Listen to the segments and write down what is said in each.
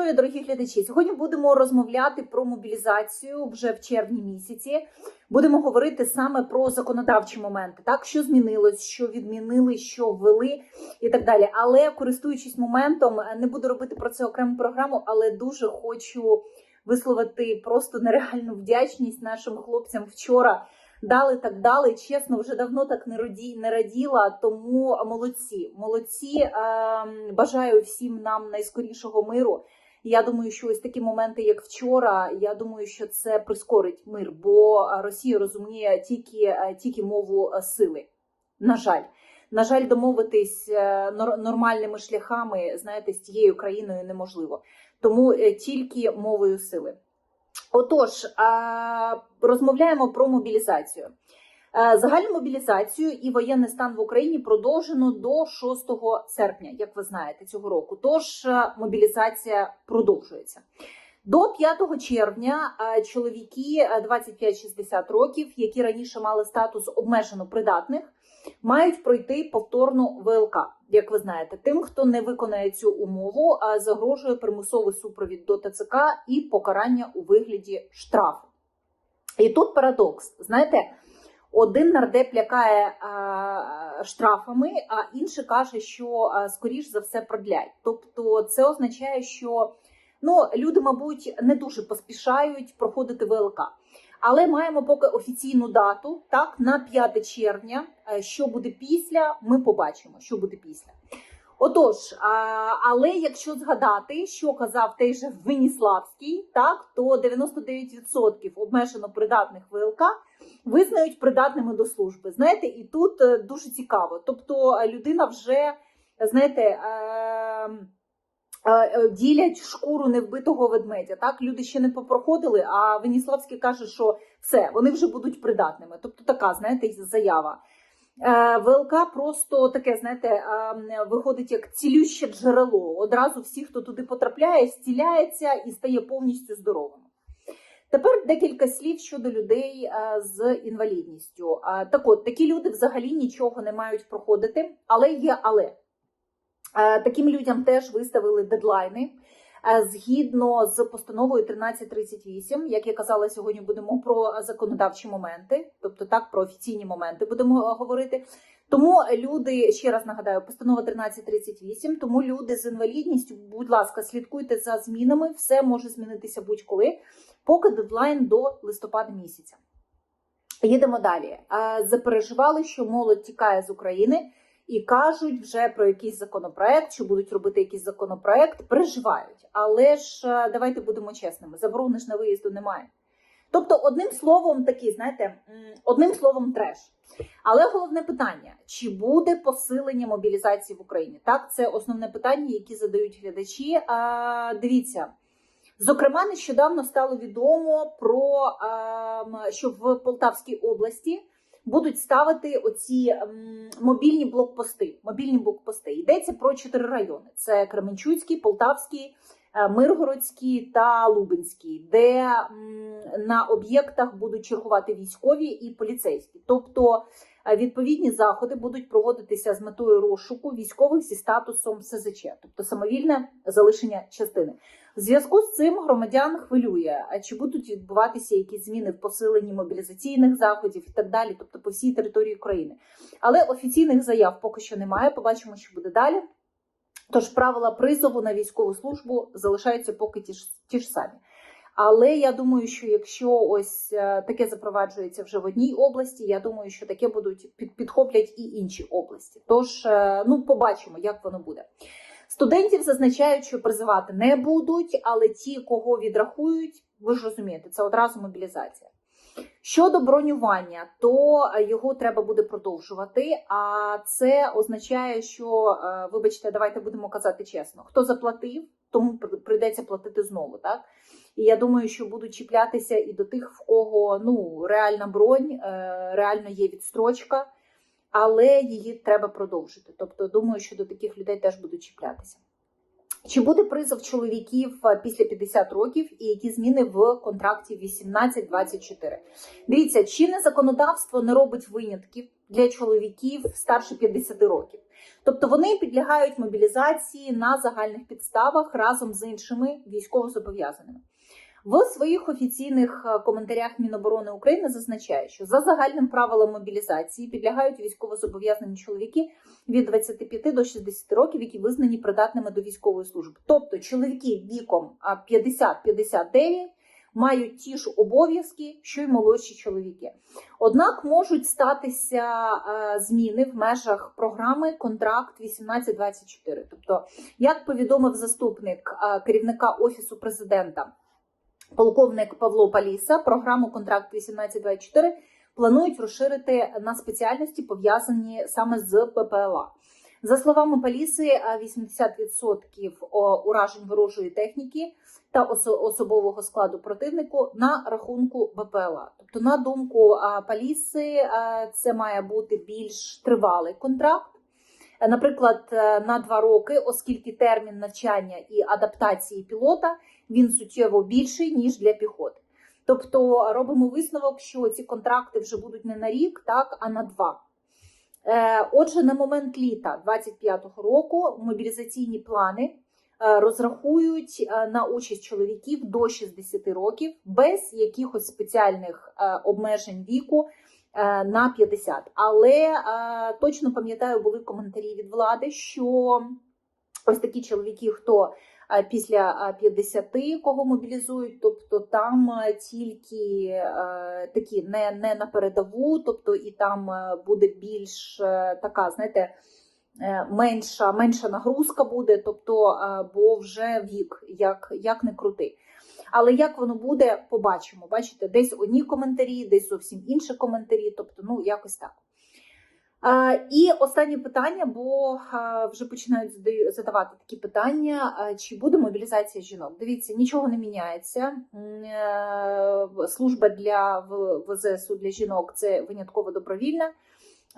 здоров'я, дорогі глядачі! Сьогодні будемо розмовляти про мобілізацію вже в червні місяці. Будемо говорити саме про законодавчі моменти, так що змінилось, що відмінили, що ввели і так далі. Але користуючись моментом, не буду робити про це окрему програму, але дуже хочу висловити просто нереальну вдячність нашим хлопцям вчора. Дали так дали. Чесно, вже давно так не раді, не раділа. Тому молодці, молодці. Ем, бажаю всім нам найскорішого миру. Я думаю, що ось такі моменти, як вчора, я думаю, що це прискорить мир, бо Росія розуміє тільки, е, тільки мову е, сили. На жаль, на жаль, домовитись е, нормальними шляхами, знаєте, з тією країною неможливо. Тому тільки мовою сили. Отож, розмовляємо про мобілізацію. Е, Загальну мобілізацію і воєнний стан в Україні продовжено до 6 серпня, як ви знаєте, цього року. Тож е, мобілізація продовжується. До 5 червня е, чоловіки е, 25-60 років, які раніше мали статус обмежено придатних, мають пройти повторну ВЛК. Як ви знаєте, тим, хто не виконає цю умову, загрожує примусовий супровід до ТЦК і покарання у вигляді штрафу. І тут парадокс. Знаєте, один нардеп лякає е, штрафами, а інший каже, що е, скоріш за все продлять. Тобто, це означає, що ну, люди, мабуть, не дуже поспішають проходити ВЛК. Але маємо поки офіційну дату, так, на 5 червня. Е, Що буде після, ми побачимо, що буде після. Отож, але якщо згадати, що казав той же Веніславський, так то 99% обмежено придатних ВЛК визнають придатними до служби. Знаєте, і тут е, дуже цікаво. Тобто е, людина вже знаєте. Е, Ділять шкуру невбитого ведмедя. Так люди ще не попроходили. А Веніславський каже, що все, вони вже будуть придатними. Тобто, така, знаєте, заява. Е, ВЛК просто таке, знаєте, виходить як цілюще джерело. Одразу всі, хто туди потрапляє, зціляється і стає повністю здоровим. Тепер декілька слів щодо людей е, з інвалідністю. Так от, такі люди взагалі нічого не мають проходити, але є але. Е, Таким людям теж виставили дедлайни. Е, Згідно з постановою 1338, як я казала, сьогодні будемо про законодавчі моменти, тобто так про офіційні моменти будемо е, говорити. Тому люди ще раз нагадаю, постанова 1338, Тому люди з інвалідністю, будь ласка, слідкуйте за змінами. Все може змінитися будь-коли, поки дедлайн до листопада місяця. Їдемо далі. Е, Запереживали, що молодь тікає з України і кажуть вже про якийсь законопроект, що будуть робити якийсь законопроект, переживають. Але ж е, давайте будемо чесними: заборони ж на виїзду немає. Тобто, одним словом, такий, знаєте, одним словом, треш. Але головне питання: чи буде посилення мобілізації в Україні? Так, це основне питання, яке задають глядачі. А, дивіться. Зокрема, нещодавно стало відомо про ем, що в Полтавській області будуть ставити оці ем, мобільні блокпости. Мобільні блокпости. Йдеться про чотири райони: це Кременчуцький, Полтавський, е, Миргородський та Лубенський, де на об'єктах будуть чергувати військові і поліцейські. Тобто е, відповідні заходи будуть проводитися з метою розшуку військових зі статусом СЗЧ, тобто самовільне залишення частини. В зв'язку з цим громадян хвилює, чи будуть відбуватися якісь зміни в посиленні мобілізаційних заходів і так далі, тобто по всій території України. Але офіційних заяв поки що немає. Побачимо, що буде далі. Тож правила призову на військову службу залишаються поки ті ж, ті ж самі. Але я думаю, що якщо ось е, таке запроваджується вже в одній області, я думаю, що таке будуть під, підхоплять і інші області. Тож, е, ну побачимо, як воно буде. Студентів зазначають, що призивати не будуть, але ті, кого відрахують, ви ж розумієте, це одразу мобілізація. Щодо бронювання, то е, його треба буде продовжувати. А це означає, що, вибачте, давайте будемо казати чесно: хто заплатив, тому прийдеться платити знову. Так і я думаю, що будуть чіплятися і до тих, в кого ну реальна бронь, е, реально є відстрочка, але її треба продовжити. Тобто, думаю, що до таких людей теж будуть чіплятися. Чи буде призов чоловіків е, після 50 років і які зміни в контракті 18-24? Дивіться, чинне законодавство не робить винятків для чоловіків старше 50 років. Тобто вони підлягають мобілізації на загальних підставах разом з іншими військовозобов'язаними. В своїх офіційних е, коментарях Міноборони України зазначає, що за загальним правилом мобілізації підлягають військовозобов'язані чоловіки від 25 до 60 років, які визнані придатними до військової служби. Тобто чоловіки віком 50-59 мають ті ж обов'язки, що й молодші чоловіки. Однак можуть статися е, зміни в межах програми контракт 1824. Тобто, як повідомив заступник е, керівника офісу президента полковник Павло Паліса, програму контракт 1824 планують розширити на спеціальності, пов'язані саме з ППЛА. За словами Паліси, е, 80% уражень ворожої техніки та особового складу противнику на рахунку БПЛА. Тобто, на думку Паліси, це має бути більш тривалий контракт. Наприклад, е, на два роки, оскільки термін навчання і адаптації пілота він суттєво більший ніж для піхоти. Тобто робимо висновок, що ці контракти вже будуть не на рік, так а на два. Е, Отже, на момент літа 25-го року мобілізаційні плани е, розрахують е, на участь чоловіків до 60 років без якихось спеціальних обмежень віку на 50. Але точно пам'ятаю, були коментарі від влади, що ось такі чоловіки, хто після е, 50, кого мобілізують, тобто там е, тільки е, такі не, не на передову, тобто і там е, буде більш е, така, знаєте, е, менша, менша нагрузка буде, тобто, е, бо вже вік, як, як не крути. Але як воно буде, побачимо. Бачите, десь одні коментарі, десь зовсім інші коментарі, тобто, ну, якось так. І останнє питання, бо вже починають задавати такі питання: чи буде мобілізація жінок? Дивіться, нічого не міняється. Е, Служба для ВЗСУ для жінок це винятково добровільна.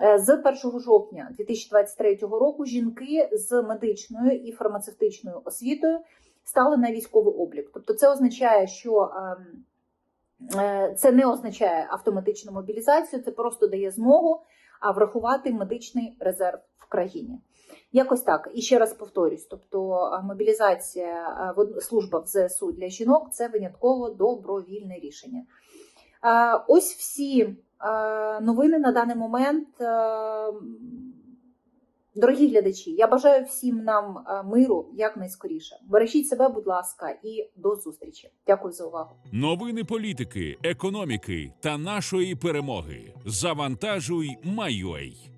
Е, З 1 жовтня 2023 року жінки з медичною і фармацевтичною освітою стали на військовий облік. Тобто, це означає, що ем, це не означає автоматичну мобілізацію, це просто дає змогу врахувати медичний резерв в країні. Якось так. І ще раз повторюсь: тобто мобілізація служба в ЗСУ для жінок це винятково добровільне рішення. Ось всі новини на даний момент. Дорогі глядачі, я бажаю всім нам а, миру якнайскоріше. Бережіть себе, будь ласка, і до зустрічі. Дякую за увагу. Новини політики, економіки та нашої перемоги. Завантажуй, Майой.